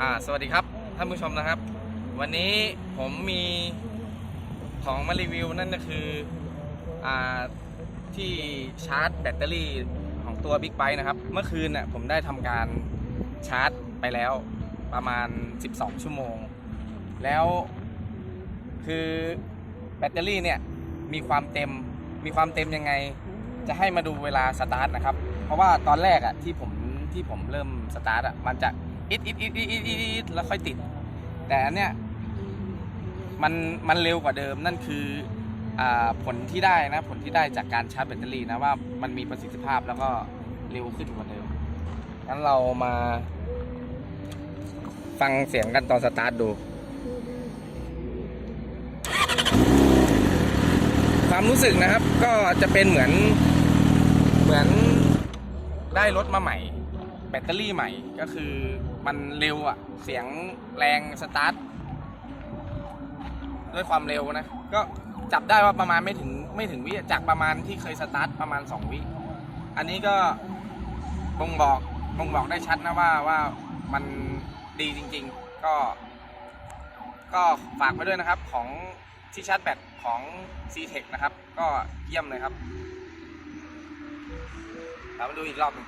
อ่าสวัสดีครับท่านผู้ชมนะครับ วันนี้ผมมีของมารีวิวนั่นก็คืออ่าที่ชาร์จแบตเตอรี่ของตัว Big b i t e นะครับ เมื่อคืนน่ะผมได้ทำการชาร์จไปแล้วประมาณ 12 ชั่วโมง แล้วคือแบตเตอรี่เนี่ยมีความเต็มมีความเต็มยังไง จะให้มาดูเวลาสตาร์ทนะครับ เพราะว่าตอนแรกอะที่ผมที่ผมเริ่มสตาร์ทอะมันจะ อิดอิดอิดอิดอิดอิดอิดแล้วค่อยติด แต่อันเนี้ยมันมันเร็วกว่าเดิมนั่นคืออาผลที่ได้นะผลที่ได้จากการชาร์จแบตเตอรี่นะว่ามันมีประสิทธิภาพแล้วก็เร็วขึ้นกว่าเดิมงั้นเรามา ฟังเสียงกันตอนสตาร์ทดู ความรู้สึกนะครับก็จะเป็นเหมือนเหมือนได้รถมาใหม่ แบตเตอรี่ใหม่ก็คือมันเร็วอะเสียงแรงสตาร์ทด้วยความเร็วนะ ก็จับได้ว่าประมาณไม่ถึงไม่ถึงวิจากประมาณที่เคยสตาร์ทประมาณ 2 วิ อันนี้ก็บ่งบอกบ่งบอกได้ชัดนะว่าว่ามันดีจริง ๆ ก็ ก็ฝากไว้ด้วยนะครับของที่ชาร์จแบตของ c t e c นะครับ ก็เยี่ยมเลยครับเรามาดูอีกรอบหนึง